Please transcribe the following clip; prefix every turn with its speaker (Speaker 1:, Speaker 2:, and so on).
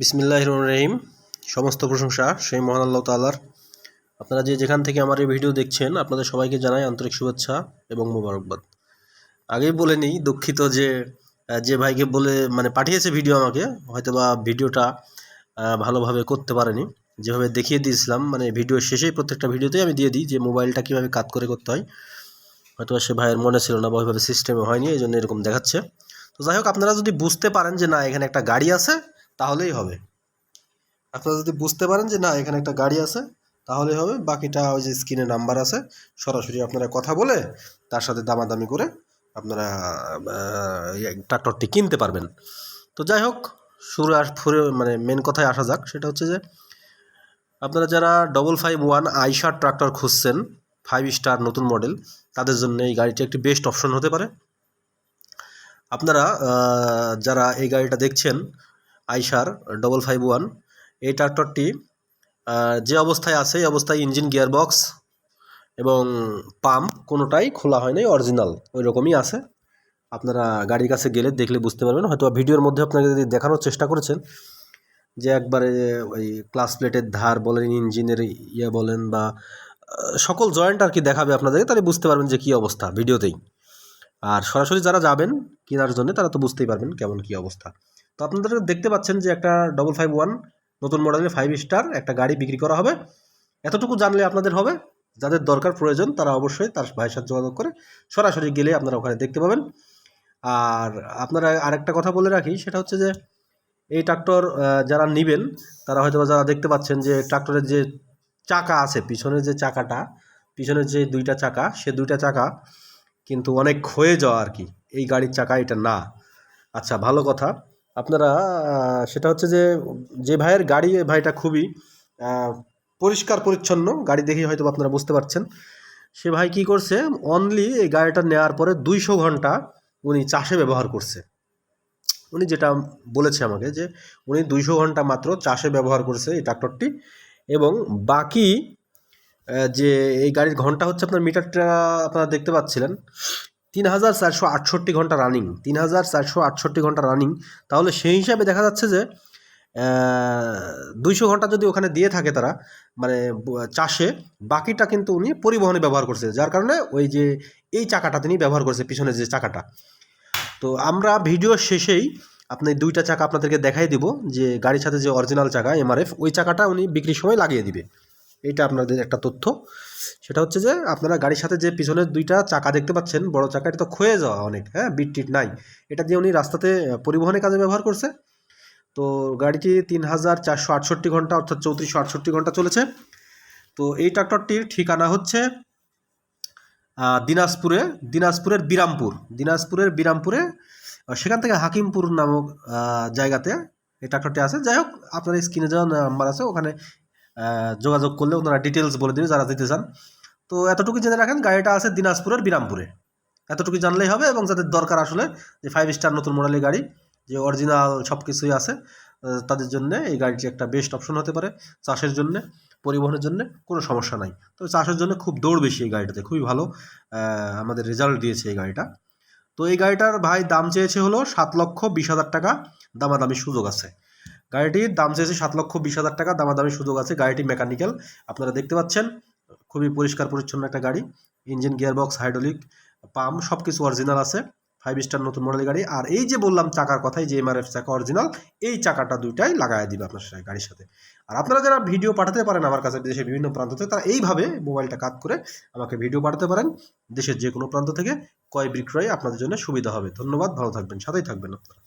Speaker 1: বিসমিল্লাহ রহিম সমস্ত প্রশংসা সেই মহান আল্লাহ তালার আপনারা যে যেখান থেকে আমার এই ভিডিও দেখছেন, আপনাদের সবাইকে জানাই আন্তরিক শুভেচ্ছা এবং মোবারকবাদ। আগেই বলে নিই, দুঃখিত যে যে ভাইকে বলে মানে পাঠিয়েছে ভিডিও আমাকে হয়তো বা ভিডিওটা ভালোভাবে করতে পারেনি। যেভাবে দেখিয়ে দিয়েছিলাম মানে ভিডিওর শেষেই প্রত্যেকটা ভিডিওতেই আমি দিয়ে দিই যে মোবাইলটা কীভাবে কাত করে করতে হয়। হয়তোবা সে ভাইয়ের মনে ছিল না বা ওইভাবে সিস্টেমে হয়নি এই জন্য এরকম দেখাচ্ছে। তো যাই হোক, আপনারা যদি বুঝতে পারেন যে না, এখানে একটা গাড়ি আছে তাহলেই হবে। আপনারা যদি বুঝতে পারেন যে না, এখানে একটা গাড়ি আছে তাহলে হবে। বাকিটা ওই যে স্ক্রিনে নাম্বার আছে, সরাসরি আপনারা কথা বলে তার সাথে দামাদামি করে আপনারা ট্রাক্টরটি কিনতে পারবেন। তো যাই হোক, শুরু আর ফুরে মানে মেন কথায় আসা যাক। সেটা হচ্ছে যে, আপনারা যারা double five one Eicher tractor খুঁজছেন ফাইভ স্টার নতুন মডেল তাদের জন্য এই গাড়িটি একটি বেস্ট অপশন হতে পারে। আপনারা যারা এই গাড়িটা দেখছেন আইশার ডবল ফাইভ ওয়ান এই ট্রাক্টরটি যে অবস্থায় আছে, এই অবস্থায় ইঞ্জিন গিয়ারবক্স এবং পাম্প কোনোটাই খোলা হয়নি অরিজিনাল ওই রকমই আছে। আপনারা গাড়ির কাছে গেলে দেখলে বুঝতে পারবেন। হয়তো ভিডিওর মধ্যে আপনাকে যদি দেখানোর চেষ্টা করেছেন, যে একবারে ওই ক্লাস প্লেটের ধার বলেন ইঞ্জিনের ইয়ে বলেন বা সকল জয়েন্ট আর কি দেখাবে আপনাদের তাহলে বুঝতে পারবেন যে কী অবস্থা ভিডিওতেই। আর সরাসরি যারা যাবেন, কেনার জন্য, তারা তো বুঝতেই পারবেন কেমন কী অবস্থা। তো আপনারা দেখতে পাচ্ছেন যে একটা ডবল ফাইভ ওয়ান নতুন মডেলের ফাইভ স্টার একটা গাড়ি বিক্রি করা হবে। এতটুকু জানলে আপনাদের হবে। যাদের দরকার প্রয়োজন, তারা অবশ্যই তার ভাইয়ের সাথে যোগাযোগ করে সরাসরি গেলে আপনারা ওখানে দেখতে পাবেন। আর আপনারা আরেকটা কথা বলে রাখি, সেটা হচ্ছে যে এই ট্রাক্টর যারা নেবেন, তারা হয়তো যারা দেখতে পাচ্ছেন যে ট্রাক্টরের যে চাকা আছে, পিছনের যে চাকাটা, পিছনের যে দুইটা চাকা, সে দুইটা চাকা কিন্তু অনেক ক্ষয়ে যাওয়া আর কি। এই গাড়ির চাকা এটা না। আচ্ছা ভালো কথা। আপনারা সেটা হচ্ছে যে যে ভাইয়ের গাড়ি ভাইটা খুবই পরিষ্কার পরিচ্ছন্ন, গাড়ি দেখেই হয়তো আপনারা বুঝতে পারছেন। সে ভাই কি করছে অনলি এই গাড়িটা নেওয়ার পরে দুইশো ঘণ্টা উনি চাষে ব্যবহার করছে। উনি যেটা বলেছে আমাকে যে, উনি দুইশো ঘণ্টা মাত্র চাষে ব্যবহার করেছে এই ট্রাক্টরটি এবং বাকি যে এই গাড়ির ঘণ্টা হচ্ছে আপনার মিটারটা আপনারা দেখতে পাচ্ছিলেন। তিন হাজার চারশো আটষট্টি ঘণ্টা রানিং তিন হাজার চারশো আটষট্টি ঘণ্টা রানিং তাহলে সেই হিসাবে দেখা যাচ্ছে যে দুইশো ঘণ্টা যদি ওখানে দিয়ে থাকে তারা মানে চাষে, বাকিটা কিন্তু উনি পরিবহনে ব্যবহার করছে। যার কারণে ওই যে, এই চাকাটা তিনি ব্যবহার করছে পিছনে যে চাকাটা। তো আমরা ভিডিও শেষেই আপনি দুইটা চাকা আপনাদেরকে দেখাই দিব, যে গাড়ির সাথে যে অরিজিনাল চাকা এমআরএফ ওই চাকাটা উনি বিক্রির সময় লাগিয়ে দিবে। এটা আপনাদের একটা তথ্য। সেটা হচ্ছে যে, আপনারা গাড়ির সাথে যে পিছনের দুইটা চাকা দেখতে পাচ্ছেন, বড় চাকা, এটা তো ক্ষয়ে যাওয়া অনেক হ্যাঁ বিটটিট নাই। এটা দিয়ে উনি রাস্তাতে পরিবহনের কাজে ব্যবহার করছে। তো গাড়িটি তিন হাজার চারশো আটষট্টি ঘণ্টা, অর্থাৎ চৌত্রিশশো আটষট্টি ঘণ্টা চলেছে। তো এই ট্রাক্টরটির ঠিকানা হচ্ছে দিনাজপুরে, দিনাজপুরের বিরামপুর। দিনাজপুরের বিরামপুরে সেখান থেকে হাকিমপুর নামক জায়গাতে এই ট্রাক্টরটি আছে। যাই হোক আপনার স্ক্রিনে যাওয়া নাম্বার আছে, ওখানে যোগাযোগ করলে ওনারা ডিটেলস বলে দেবে যারা দিতে চান। তো এতটুকু জেনে রাখেন, গাড়িটা আছে দিনাজপুরের বিরামপুরে। এতটুকু জানলেই হবে এবং যাদের দরকার আসলে যে ফাইভ স্টার নতুন মডেলের গাড়ি, যে অরিজিনাল সব কিছুই আছে তাদের জন্য এই গাড়িটি একটা বেস্ট অপশন হতে পারে চাষের জন্য, পরিবহনের জন্য, কোনো সমস্যা নাই। তবে চাষের জন্য খুব দৌড় বেশি এই গাড়িটাতে, খুবই ভালো আমাদের রেজাল্ট দিয়েছে এই গাড়িটা। তো এই গাড়িটার ভাই দাম চেয়েছে হলো সাত লক্ষ বিশ হাজার টাকা, দামাদামি সুযোগ আছে। গাড়িটির দাম চেয়েছে সাত লক্ষ বিশ হাজার টাকা দামাদামি সুযোগ আছে। গাড়িটি মেকানিক্যাল। আপনারা দেখতে পাচ্ছেন, খুবই পরিষ্কার পরিচ্ছন্ন একটা গাড়ি। ইঞ্জিন, গিয়ারবক্স, হাইড্রোলিক, পাম্প সব কিছু অরিজিনাল আছে। ফাইভ স্টার নতুন মডেল গাড়ি। আর এই যে বললাম চাকার কথাই, যে এমআরএফ চাকা অরিজিনাল, এই চাকাটা দুইটাই লাগাই দিবে আপনার সাথে গাড়ির সাথে। আর আপনারা যারা ভিডিও পাঠাতে পারেন আমার কাছে, দেশের বিভিন্ন প্রান্ত থেকে, তারা এইভাবে মোবাইলটা কাত করে আমাকে ভিডিও পাঠাতে পারেন। দেশের যে কোনো প্রান্ত থেকে ক্রয় বিক্রয় আপনাদের জন্য সুবিধা হবে। ধন্যবাদ, ভালো থাকবেন, সাথেই থাকবেন আপনারা।